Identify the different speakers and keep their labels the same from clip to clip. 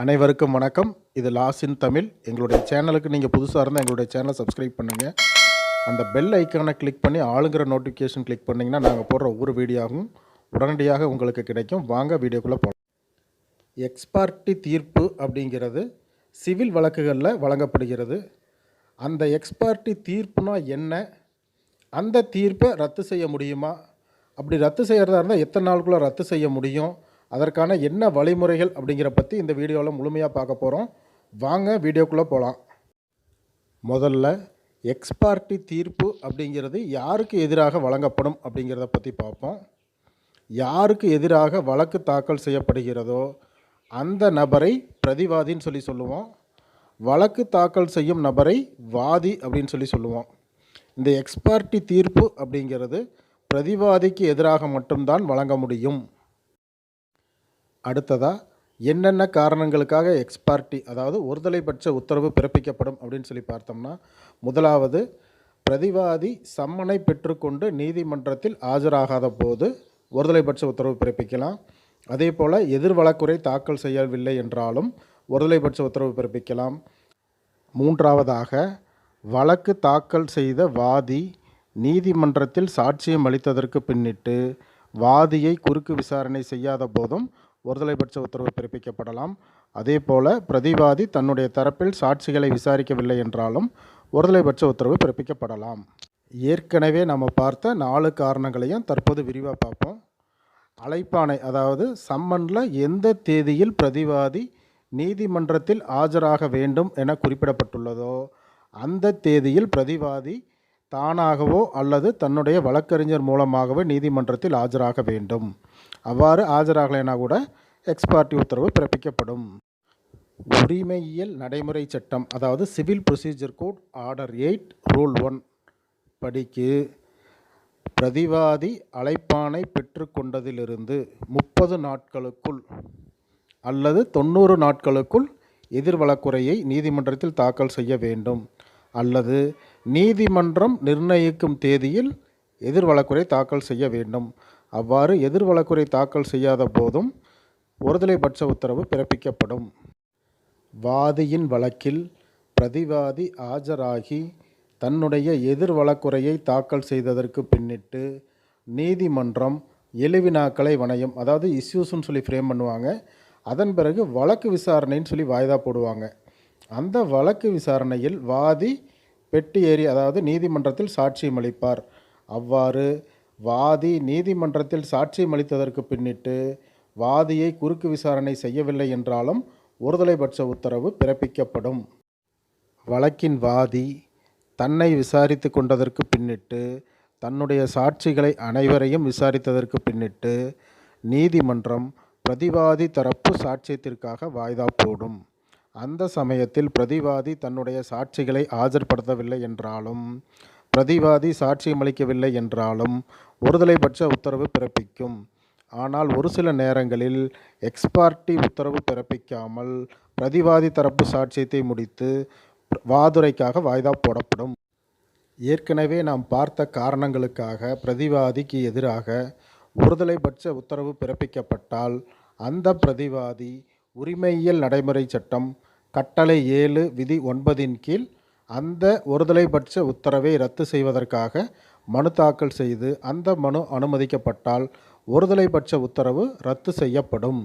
Speaker 1: அனைவருக்கும் வணக்கம். இது லாஸ் இன் தமிழ். எங்களுடைய சேனலுக்கு நீங்கள் புதுசாக இருந்தால் எங்களுடைய சேனலை சப்ஸ்கிரைப் பண்ணுங்கள் அந்த பெல் ஐக்கானை கிளிக் பண்ணி ஆளுங்கிற நோட்டிஃபிகேஷன் கிளிக் பண்ணிங்கன்னா நாங்கள் போடுற ஒவ்வொரு வீடியோவும் உடனடியாக உங்களுக்கு கிடைக்கும். வாங்க வீடியோக்குள்ளே போகலாம் எக்ஸ்பார்ட்டி தீர்ப்பு அப்படிங்கிறது சிவில் வழக்குகளில் வழங்கப்படுகிறது. அந்த எக்ஸ்பார்ட்டி தீர்ப்புனா என்ன? அந்த தீர்ப்பை ரத்து செய்ய முடியுமா? அப்படி ரத்து செய்கிறதா இருந்தால் எத்தனை நாளுக்குள்ளே ரத்து செய்ய முடியும்? அதற்கான என்ன வழிமுறைகள் அப்படிங்கிற பற்றி இந்த வீடியோவில் முழுமையாக பார்க்க போகிறோம் வாங்க வீடியோக்குள்ளே போகலாம் முதல்ல எக்ஸ்பார்ட்டி தீர்ப்பு அப்படிங்கிறது யாருக்கு எதிராக வழங்கப்படும் அப்படிங்கிறத பற்றி பார்ப்போம். யாருக்கு எதிராக வழக்கு தாக்கல் செய்யப்படுகிறதோ அந்த நபரை பிரதிவாதின்னு சொல்லி சொல்லுவோம். வழக்கு தாக்கல் செய்யும் நபரை வாதி அப்படின்னு சொல்லி சொல்லுவோம். இந்த எக்ஸ்பார்ட்டி தீர்ப்பு அப்படிங்கிறது பிரதிவாதிக்கு எதிராக மட்டும்தான் வழங்க முடியும். அடுத்ததாக என்னென்ன காரணங்களுக்காக எக்ஸ்பார்ட்டி அதாவது ஒருதலைபட்ச உத்தரவு பிறப்பிக்கப்படும் அப்படின்னு சொல்லி பார்த்தோம்னா முதலாவது பிரதிவாதி சம்மனை பெற்றுக்கொண்டு நீதிமன்றத்தில் ஆஜராகாத போது ஒருதலைபட்ச உத்தரவு பிறப்பிக்கலாம். அதே போல் எதிர் வழக்குரை தாக்கல் செய்யவில்லை என்றாலும் ஒருதலைபட்ச உத்தரவு பிறப்பிக்கலாம். மூன்றாவதாக வழக்கு தாக்கல் செய்த வாதி நீதிமன்றத்தில் சாட்சியம் அளித்ததற்கு பின்னிட்டு வாதியை குறுக்கு விசாரணை செய்யாத போதும் ஒருதலைபட்ச உத்தரவு பிறப்பிக்கப்படலாம். அதே போல பிரதிவாதி தன்னுடைய தரப்பில் சாட்சிகளை விசாரிக்கவில்லை என்றாலும் ஒருதலைபட்ச உத்தரவு பிறப்பிக்கப்படலாம். ஏற்கனவே நம்ம பார்த்த நாலு காரணங்களையும் தற்போது விரிவாக பார்ப்போம். அழைப்பானை அதாவது சம்மனில் எந்த தேதியில் பிரதிவாதி நீதிமன்றத்தில் ஆஜராக வேண்டும் என குறிப்பிடப்பட்டுள்ளதோ அந்த தேதியில் பிரதிவாதி தானாகவோ அல்லது தன்னுடைய வழக்கறிஞர் மூலமாகவோ நீதிமன்றத்தில் ஆஜராக வேண்டும். அவ்வாறு ஆஜராகலைனா கூட எக்ஸ்பார்ட்டி உத்தரவு பிறப்பிக்கப்படும். உரிமையியல் நடைமுறை சட்டம் அதாவது civil procedure code order eight rule one படிக்கு பிரதிவாதி அழைப்பானை பெற்றுக்கொண்டதிலிருந்து முப்பது நாட்களுக்குள் அல்லது தொண்ணூறு நாட்களுக்குள் எதிர்வழக்குறையை நீதிமன்றத்தில் தாக்கல் செய்ய வேண்டும். அல்லது நீதிமன்றம் நிர்ணயிக்கும் தேதியில் எதிர் வழக்குரை தாக்கல் செய்ய வேண்டும். அவ்வாறு எதிர் வழக்குரை தாக்கல் செய்யாத போதும் ஒருதலைபட்ச உத்தரவு பிறப்பிக்கப்படும். வாதியின் வழக்கில் பிரதிவாதி ஆஜராகி தன்னுடைய எதிர் வழக்குரையை தாக்கல் செய்ததற்கு பின்னிட்டு நீதிமன்றம் எழுவினாக்களை வணையும். அதாவது இஷ்யூஸ்ன்னு சொல்லி ஃப்ரேம் பண்ணுவாங்க. அதன் பிறகு வழக்கு விசாரணைன்னு சொல்லி வாய்தா போடுவாங்க. அந்த வழக்கு விசாரணையில் வாதி பெட்டி ஏறி அதாவது நீதிமன்றத்தில் சாட்சியம் அளிப்பார். அவ்வாறு வாதி நீதிமன்றத்தில் சாட்சியம் அளித்ததற்கு பின்னிட்டு வாதியை குறுக்கு விசாரணை செய்யவில்லை என்றாலும் ஒருதலைபட்ச உத்தரவு பிறப்பிக்கப்படும். வழக்கின் வாதி தன்னை விசாரித்து கொண்டதற்கு பின்னிட்டு தன்னுடைய சாட்சிகளை அனைவரையும் விசாரித்ததற்கு பின்னிட்டு நீதிமன்றம் பிரதிவாதி தரப்பு சாட்சியத்திற்காக வாய்தா போடும். அந்த சமயத்தில் பிரதிவாதி தன்னுடைய சாட்சிகளை ஆஜர்படுத்தவில்லை என்றாலும் பிரதிவாதி சாட்சியம் அளிக்கவில்லை என்றாலும் ஒருதலைபட்ச உத்தரவு பிறப்பிக்கும். ஆனால் ஒரு சில நேரங்களில் எக்ஸ்பார்ட்டி உத்தரவு பிறப்பிக்காமல் பிரதிவாதி தரப்பு சாட்சியத்தை முடித்து வாதுரைக்காக வாய்தா போடப்படும். ஏற்கனவே நாம் பார்த்த காரணங்களுக்காக பிரதிவாதிக்கு எதிராக ஒருதலைபட்ச உத்தரவு பிறப்பிக்கப்பட்டால் அந்த பிரதிவாதி உரிமையியல் நடைமுறை சட்டம் கட்டளை ஏழு விதி ஒன்பதின் கீழ் அந்த ஒருதலைபட்ச உத்தரவை ரத்து செய்வதற்காக மனு தாக்கல் செய்து அந்த மனு அனுமதிக்கப்பட்டால் ஒருதலைபட்ச உத்தரவு ரத்து செய்யப்படும்.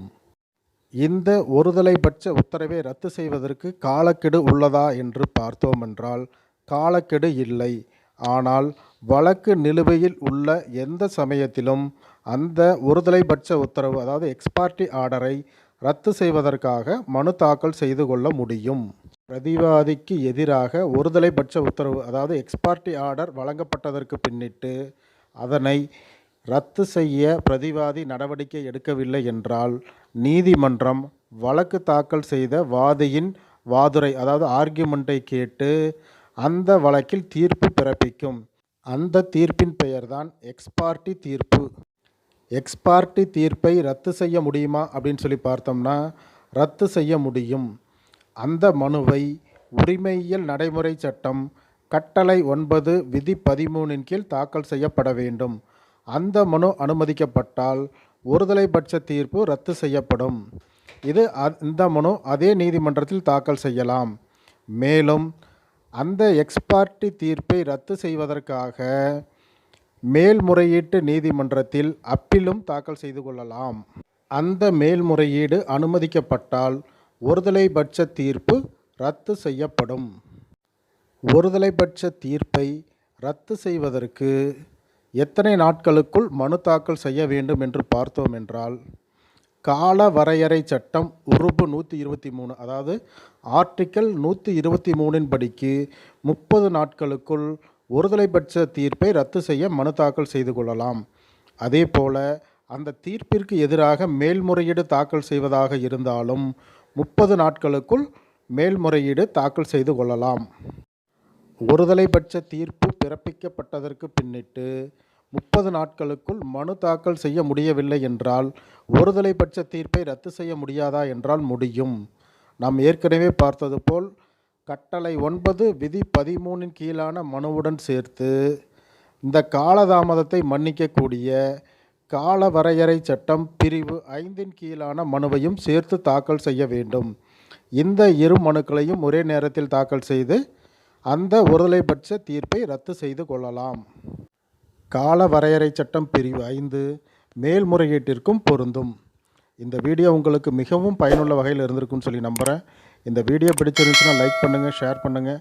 Speaker 1: இந்த ஒருதலைபட்ச உத்தரவை ரத்து செய்வதற்கு காலக்கெடு உள்ளதா என்று பார்த்தோமென்றால் காலக்கெடு இல்லை. ஆனால் வழக்கு நிலுவையில் உள்ள எந்த சமயத்திலும் அந்த ஒருதலைபட்ச உத்தரவு அதாவது எக்ஸ்பார்ட்டி ஆர்டரை ரத்து செய்வதற்காக மனு தாக்கல் செய்து கொள்ள முடியும். பிரதிவாதிக்கு எதிராக ஒருதலைபட்ச உத்தரவு அதாவது எக்ஸ்பார்ட்டி ஆர்டர் வழங்கப்பட்டதற்கு பின்னிட்டு அதனை ரத்து செய்ய பிரதிவாதி நடவடிக்கை எடுக்கவில்லை என்றால் நீதிமன்றம் வழக்கு தாக்கல் செய்த வாதியின் வாதுரை அதாவது ஆர்கியுமெண்ட்டை கேட்டு அந்த வழக்கில் தீர்ப்பு பிறப்பிக்கும். அந்த தீர்ப்பின் பெயர்தான் எக்ஸ்பார்ட்டி தீர்ப்பு. எக்ஸ்பார்ட்டி தீர்ப்பை ரத்து செய்ய முடியுமா அப்படின்னு சொல்லி பார்த்தோம்னா ரத்து செய்ய முடியும். அந்த மனுவை உரிமையியல் நடைமுறை சட்டம் கட்டளை ஒன்பது விதி பதிமூணின் கீழ் தாக்கல் செய்யப்பட வேண்டும். அந்த மனு அனுமதிக்கப்பட்டால் ஒருதலைபட்ச தீர்ப்பு ரத்து செய்யப்படும். இது அ- இந்த மனு அதே நீதிமன்றத்தில் தாக்கல் செய்யலாம். மேலும் அந்த எக்ஸ்பார்ட்டி தீர்ப்பை ரத்து செய்வதற்காக மேல்முறையீட்டு நீதிமன்றத்தில் அப்பீலும் தாக்கல் செய்து கொள்ளலாம். அந்த மேல்முறையீடு அனுமதிக்கப்பட்டால் ஒருதலைபட்ச தீர்ப்பு ரத்து செய்யப்படும். ஒருதலைபட்ச தீர்ப்பை ரத்து செய்வதற்கு எத்தனை நாட்களுக்குள் மனு தாக்கல் செய்ய வேண்டும் என்று பார்த்தோம் என்றால் கால வரையறை சட்டம் உறுப்பு நூற்றி இருபத்தி மூணு அதாவது ஆர்டிக்கல் நூற்றி இருபத்தி மூணின் படிக்கு முப்பது நாட்களுக்குள் ஒருதலைபட்ச தீர்ப்பை ரத்து செய்ய மனு தாக்கல் செய்து கொள்ளலாம். அதே போல அந்த தீர்ப்பிற்கு எதிராக மேல்முறையீடு தாக்கல் செய்வதாக இருந்தாலும் முப்பது நாட்களுக்குள் மேல்முறையீடு தாக்கல் செய்து கொள்ளலாம். ஒருதலைபட்ச தீர்ப்பு பிறப்பிக்கப்பட்டதற்கு பின்னிட்டு முப்பது நாட்களுக்குள் மனு தாக்கல் செய்ய முடியவில்லை என்றால் ஒருதலைபட்ச தீர்ப்பை ரத்து செய்ய முடியாதா என்றால் முடியும். நாம் ஏற்கனவே பார்த்தது போல் கட்டளை ஒன்பது விதி பதிமூணின் கீழான மனுவுடன் சேர்த்து இந்த காலதாமதத்தை மன்னிக்கக்கூடிய கால வரையறை சட்டம் பிரிவு ஐந்தின் கீழான மனுவையும் சேர்த்து தாக்கல் செய்ய வேண்டும். இந்த இரு மனுக்களையும் ஒரே நேரத்தில் தாக்கல் செய்து அந்த ஒருதலைபட்ச தீர்ப்பை ரத்து செய்து கொள்ளலாம். கால வரையறை சட்டம் பிரிவு ஐந்து மேல்முறையீட்டிற்கும் பொருந்தும். இந்த வீடியோ உங்களுக்கு மிகவும் பயனுள்ள வகையில் இருந்திருக்கும்னு சொல்லி நம்புகிறேன் இந்த வீடியோ பிடிச்சிருந்துச்சுன்னா லைக் பண்ணுங்கள் ஷேர் பண்ணுங்கள்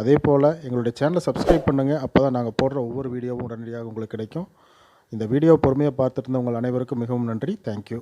Speaker 1: அதே போல் எங்களுடைய சேனலை சப்ஸ்கிரைப் பண்ணுங்கள் அப்போ தான் நாங்கள் போடுற ஒவ்வொரு வீடியோவும் உடனடியாக உங்களுக்கு கிடைக்கும். இந்த வீடியோ பொறுமையாக பார்த்துட்டு இருந்த உங்கள் அனைவருக்கும் மிகவும் நன்றி. தேங்க்யூ